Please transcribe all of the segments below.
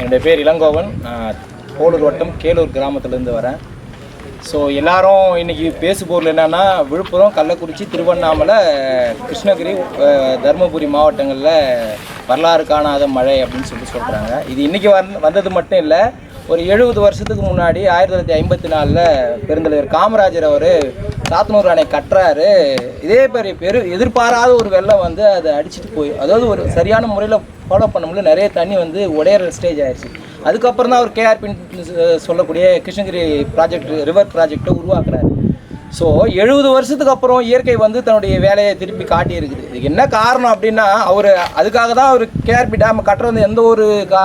என்னுடைய பேர் இளங்கோவன். நான் போலூர் வட்டம் கேலூர் கிராமத்துலேருந்து வரேன். ஸோ எல்லாரும் இன்னைக்கு பேசு பொருள் விழுப்புரம் கள்ளக்குறிச்சி திருவண்ணாமலை கிருஷ்ணகிரி தருமபுரி மாவட்டங்களில் வரலாறு காணாத மழை அப்படின்னு சொல்லி சொல்கிறாங்க இது இன்றைக்கி வந் வந்தது மட்டும் இல்லை ஒரு எழுபது வருஷத்துக்கு முன்னாடி ஆயிரத்தி தொள்ளாயிரத்தி ஐம்பத்தி நாலில் பெருந்தலைவர் காமராஜர் அவர் சாத்தனூர் அணை கட்டுறாரு. இதே பெரிய பெரு எதிர்பாராத ஒரு வெள்ளம் வந்து அதை அடிச்சுட்டு போய் அதாவது ஒரு சரியான முறையில் ஃபாலோ பண்ண முடியல. நிறைய தண்ணி வந்து உடையிற ஸ்டேஜ் ஆயிடுச்சு அதுக்கப்புறம் தான் அவர் கேஆர்பின்னு சொல்லக்கூடிய கிருஷ்ணகிரி ப்ராஜெக்ட் ரிவர் ப்ராஜெக்டை உருவாக்குறாரு. ஸோ எழுபது வருஷத்துக்கு அப்புறம் இயற்கை வந்து தன்னுடைய வேலையை திருப்பி காட்டியிருக்குது. இதுக்கு என்ன காரணம் அப்படின்னா அவர் அதுக்காக தான் அவர் கேஆர்பி டேம் கட்டுறது எந்த ஒரு கா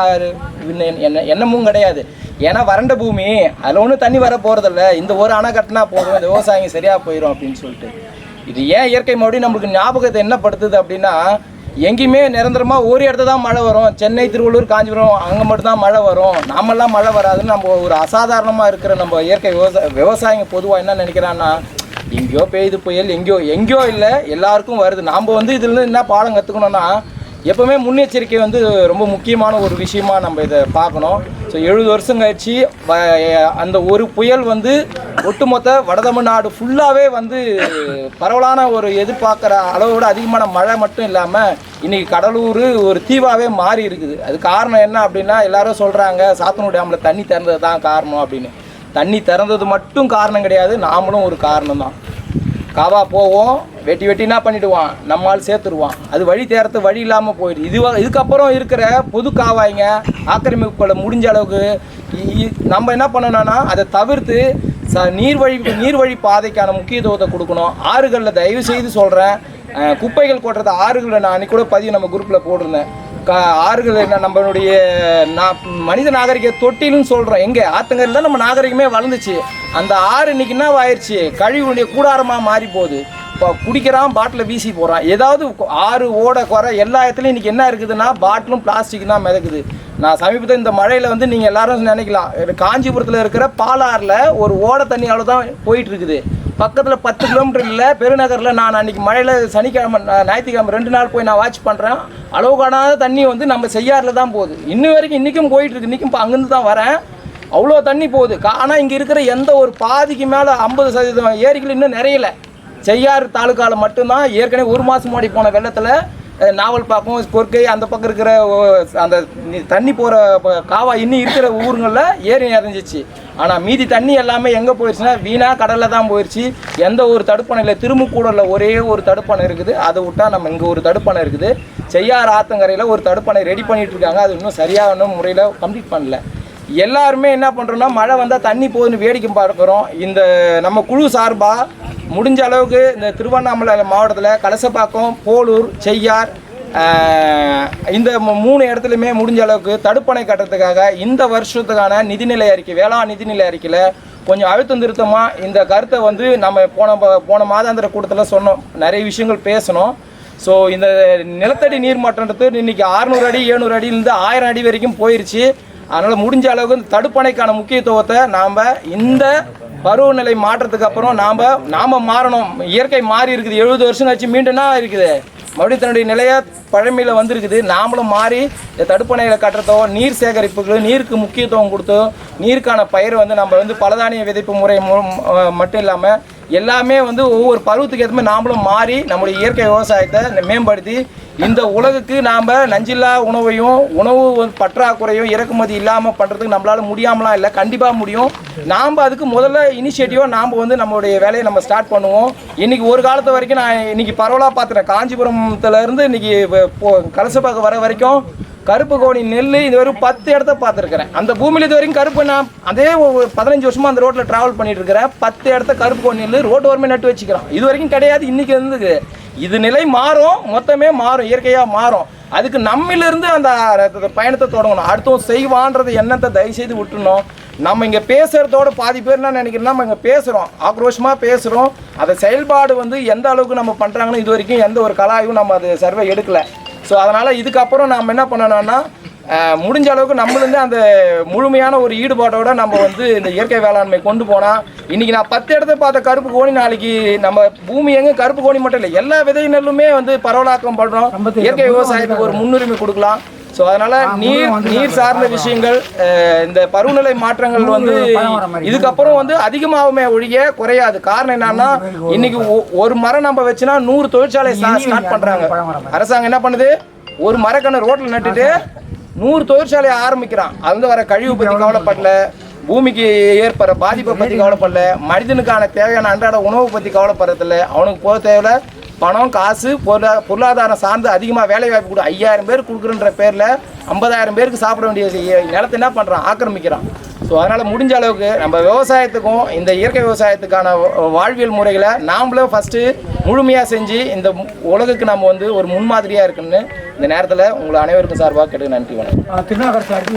என்ன- என்ன- எண்ணமும் கிடையாது. ஏன்னா வறண்ட பூமி அதில் ஒன்றும் தண்ணி வர போகிறதில்ல இந்த ஒரு அணை கட்டினா போதும் இந்த விவசாயம் சரியாக போயிடும் அப்படின்னு சொல்லிட்டு. இது ஏன் இயற்கை மறுபடியும் நம்மளுக்கு ஞாபகத்தை என்ன படுத்துது அப்படின்னா எங்கேயுமே நிரந்தரமாக ஒரு இடத்துல தான் மழை வரும். சென்னை திருவள்ளூர் காஞ்சிபுரம் அங்கே மட்டும்தான் மழை வரும். நாமெல்லாம் மழை வராதுன்னு நம்ம ஒரு அசாதாரணமாக இருக்கிற நம்ம இயற்கை விவசாய விவசாயிங்க பொதுவாக என்ன நினைக்கிறான்னா எங்கேயோ பெய்யுது புயல் எங்கேயோ எங்கேயோ இல்லை எல்லாருக்கும் வருது. நாம் வந்து இதுலேருந்து என்ன பாடம் கற்றுக்கணும்னா எப்போவுமே முன்னெச்சரிக்கை வந்து ரொம்ப முக்கியமான ஒரு விஷயமா நம்ம இதை பார்க்கணும். ஸோ எழுபது வருஷம் கழிச்சு வ- அந்த ஒரு புயல் வந்து ஒட்டுமொத்த வட தமிழ்நாடு ஃபுல்லாகவே வந்து பரவலான ஒரு எதிர்பார்க்குற அளவோட அதிகமான மழை மட்டும் இல்லாமல் இன்றைக்கி கடலூர் ஒரு தீவாகவே மாறி இருக்குது. அது காரணம் என்ன அப்படின்னா எல்லாரும் சொல்கிறாங்க சாத்தனூர் டேமில் தண்ணி திறந்தது தான் காரணம் அப்படின்னு. தண்ணி திறந்தது மட்டும் காரணம் கிடையாது நாமளும் ஒரு காரணம் தான் காவா போவோம் வெட்டி வெட்டி என்ன பண்ணிடுவான்? நம்மால் சேர்த்துருவான். அது வழி தேரத்து வழி இல்லாமல் போயிடுது. இது இதுக்கப்புறம் இருக்கிற பொது காவாய்ங்க ஆக்கிரமிப்புகளை முடிஞ்ச அளவுக்கு இ- நம்ம என்ன பண்ணணும்னா அதை தவிர்த்து ச நீர்வழி நீர்வழி பாதைக்கான முக்கியத்துவத்தை கொடுக்கணும். ஆறுகளில் தயவு செய்து சொல்கிறேன் குப்பைகள் கொட்டுறது ஆறுகளில் நான் அன்றைக்கூட பதிவு நம்ம குரூப்பில் போட்டிருந்தேன். கா ஆறுகள் என்ன நம்மளுடைய நான் மனித நாகரிக தொட்டிலும் சொல்கிறோம் எங்கே? ஆத்தங்கரில் தான் நம்ம நாகரிகமே வளர்ந்துச்சு. அந்த ஆறு இன்னைக்கு என்ன ஆயிடுச்சு கழிவுடைய கூடாரமாக மாறி போகுது. இப்போ குடிக்கிறான் பாட்டில் வீசி போகிறான் ஏதாவது ஆறு ஓட குறை எல்லா இடத்துலையும் இன்றைக்கி என்ன இருக்குதுன்னா பாட்டிலும் பிளாஸ்டிக் தான் மிதக்குது. நான் சமீபத்தில் இந்த மழையில் வந்து நீங்கள் எல்லாரும் நினைக்கலாம். காஞ்சிபுரத்தில் இருக்கிற பாலாறில் ஒரு ஓட தண்ணி அவ்வளோதான் தான் போயிட்டுருக்குது பக்கத்தில் பத்து கிலோமீட்டர் இல்லை பெருநகரில் நான் அன்றைக்கி மழையில் சனிக்கிழமை ஞாயிற்றுக்கிழமை ரெண்டு நாள் போய் நான் வாட்ச் பண்ணுறேன் அளவு காணாத தண்ணி வந்து நம்ம செய்யாறில் தான் போகுது. இன்னும் வரைக்கும் இன்றைக்கும் போயிட்டுருக்கு இன்றைக்கும் இப்போ அங்கேருந்து தான் வரேன். அவ்வளோ தண்ணி போகுது. ஆனால் இங்கே இருக்கிற எந்த ஒரு பாதிக்கு மேலே ஐம்பது சதவீதம் ஏரிகள் இன்னும் நிறையலை. செய்யாறு தாலுக்காவில் மட்டும்தான். ஏற்கனவே ஒரு மாதம் மாடி போன வெள்ளத்தில் நாவல் பாக்கம் கொர்க்கை அந்த பக்கம் இருக்கிற ஓ, அந்த தண்ணி போகிற காவா இன்னும் இருக்கிற ஊருங்களில் ஏரி நிறைஞ்சிச்சு. ஆனால் மீதி தண்ணி எல்லாமே எங்கே போயிடுச்சுன்னா வீணாக கடலில் தான் போயிடுச்சு எந்த ஒரு தடுப்பணையில் திருமுக்கூடலில் ஒரே ஒரு தடுப்பணை இருக்குது. அதை விட்டால் நம்ம இங்கே ஒரு தடுப்பணை இருக்குது. செய்யாறு ஆத்தங்கரையில் ஒரு தடுப்பணை ரெடி பண்ணிட்டு இருக்காங்க. அது இன்னும் சரியான முறையில் கம்ப்ளீட் பண்ணல. எல்லாருமே என்ன பண்ணுறோன்னா மழை வந்தால் தண்ணி போகுதுன்னு வேடிக்கை பார்க்குறோம். இந்த நம்ம குழு சார்பாக முடிஞ்ச அளவுக்கு இந்த திருவண்ணாமலை மாவட்டத்தில் கலசப்பாக்கம் போலூர் செய்யார் இந்த மூணு இடத்துலையுமே முடிஞ்ச அளவுக்கு தடுப்பணை கட்டுறதுக்காக இந்த வருஷத்துக்கான நிதிநிலை அறிக்கை வேளாண் நிதிநிலை அறிக்கையில் கொஞ்சம் அழுத்தம் திருத்தமாக இந்த கருத்தை வந்து நம்ம போன போன மாதாந்திர கூட்டத்தில் சொன்னோம். நிறைய விஷயங்கள் பேசணும் ஸோ இந்த நிலத்தடி நீர் மட்டன்றது இன்னைக்கு அறுநூறு அடி எழுநூறு அடியிலேருந்து ஆயிரம் அடி வரைக்கும் போயிருச்சு. அதனால் முடிஞ்ச அளவுக்கு இந்த தடுப்பணைக்கான முக்கியத்துவத்தை நாம் இந்த பருவநிலை மாற்றத்துக்கு அப்புறம் நாம் நாம் மாறணும். இயற்கை மாறி இருக்குது. எழுபது வருஷம் கழிச்சு மீண்டும்னா இருக்குது மறுபடியும் தன்னுடைய நிலைய பழமையில் வந்திருக்குது. நாமளும் மாறி இந்த தடுப்பணைகளை கட்டுறதோ நீர் சேகரிப்புக்கு நீருக்கு முக்கியத்துவம் கொடுத்தோ நீருக்கான பயிர் வந்து நம்ம வந்து பலதானிய விதைப்பு முறை மூலம் மட்டும் இல்லாமல் எல்லாமே வந்து ஒவ்வொரு பருவத்துக்கு ஏற்ற மாதிரி நாமளும் மாறி நம்முடைய இயற்கை விவசாயத்தை மேம்படுத்தி இந்த உலகுக்கு நாம் நஞ்சில்லா உணவையும் உணவு வந்து பற்றாக்குறையும் இறக்குமதி இல்லாமல் பண்ணுறதுக்கு நம்மளால் முடியாமலாம் இல்லை கண்டிப்பாக முடியும். நாம் அதுக்கு முதல்ல இனிஷியேட்டிவாக நாம் வந்து நம்மளுடைய வேலையை நம்ம ஸ்டார்ட் பண்ணுவோம். இன்றைக்கி ஒரு காலத்து வரைக்கும் நான் இன்றைக்கி பரவலாக பார்த்துட்டேன். காஞ்சிபுரத்துலேருந்து இன்றைக்கி இன்னைக்கு போ- கலசப்பாக்கம் வர வரைக்கும் கருப்பு கோணி நெல் இது வரைக்கும் பத்து இடத்த பார்த்துருக்குறேன். அந்த பூமியில் இது வரைக்கும் கருப்பு நான் அதே ஒரு பதினஞ்சு வருஷமாக அந்த ரோட்டில் ட்ராவல் பண்ணிட்டு இருக்கிறேன். பத்து இடத்த கருப்பு கோணி நெல் ரோட்டு ஓரமே நட்டு வச்சுக்கிறோம் இது வரைக்கும் கிடையாது இன்றைக்கி இருந்துக்கு இது நிலை மாறும் மொத்தமே மாறும் இயற்கையாக மாறும். அதுக்கு நம்மிலிருந்து அந்த பயணத்தை தொடங்கணும். அடுத்தவன் செய்வான்றது எண்ணத்தை தயவுசெய்து விட்டுணும். நம்ம இங்கே பேசுகிறதோட பாதி பேர் என்ன நினைக்கிறோம்? நம்ம இங்கே பேசுகிறோம் ஆக்ரோஷமாக பேசுகிறோம் அதை செயல்பாடு வந்து எந்த அளவுக்கு நம்ம பண்ணுறாங்கன்னு இது வரைக்கும் எந்த ஒரு கலாயும் நம்ம அது சர்வே எடுக்கலை. ஸோ அதனால் இதுக்கப்புறம் நம்ம என்ன பண்ணணும்னா முடிஞ்ச அளவுக்கு நம்மளுந்து அந்த முழுமையான ஒரு ஈடுபாட்டோட நம்ம வந்து இந்த இயற்கை வேளாண்மை கொண்டு போனால் இன்னைக்கு நான் பத்து இடத்த பார்த்த கருப்பு கோணி நாளைக்கு நம்ம பூமி எங்க? கருப்பு கோணி மட்டும் இல்லை எல்லா விதை நெல்லுமே வந்து பரவலாக்கம் பண்ணுறோம் இயற்கை விவசாயத்துக்கு ஒரு முன்னுரிமை கொடுக்கலாம். ஸோ அதனால நீர் நீர் சார்ந்த விஷயங்கள் இந்த பருவநிலை மாற்றங்கள் வந்து இதுக்கப்புறம் வந்து அதிகமாகுமே ஒழிய குறையாது. காரணம் என்னன்னா இன்னைக்கு ஒரு மரம் நம்ம வச்சுனா நூறு தொழிற்சாலை ஸ்டார்ட் பண்றாங்க. அரசாங்கம் என்ன பண்ணுது? ஒரு மரக்கன்று ரோட்ல நட்டுட்டு நூறு தொழிற்சாலையை ஆரம்பிக்கிறான். அது வந்து வர கழிவு பற்றி கவலைப்படல. பூமிக்கு ஏற்படுற பாதிப்பை பற்றி கவலைப்படல. மனிதனுக்கான தேவையான அன்றாட உணவு பற்றி கவலைப்படுறதில்ல. அவனுக்கு போக தேவையில்ல. பணம் காசு பொருளா பொருளாதாரம் சார்ந்து அதிகமாக வேலை வாய்ப்பு கொடு. ஐயாயிரம் பேர் கொடுக்குறன்ற பேரில் ஐம்பதாயிரம் பேருக்கு சாப்பிட வேண்டிய நிலத்தை என்ன பண்ணுறான் ஆக்கிரமிக்கிறான். ஸோ அதனால் முடிஞ்ச அளவுக்கு நம்ம விவசாயத்துக்கும் இந்த இயற்கை விவசாயத்துக்கான வாழ்வியல் முறைகளை நாமளும் ஃபஸ்ட்டு முழுமையாக செஞ்சு இந்த உலகுக்கு நம்ம வந்து ஒரு முன்மாதிரியாக இருக்குன்னு இந்த நேரத்தில் உங்களை அனைவருக்கும் சார்பாக கேட்டு நன்றி வணக்கம். திருநாகர் சார்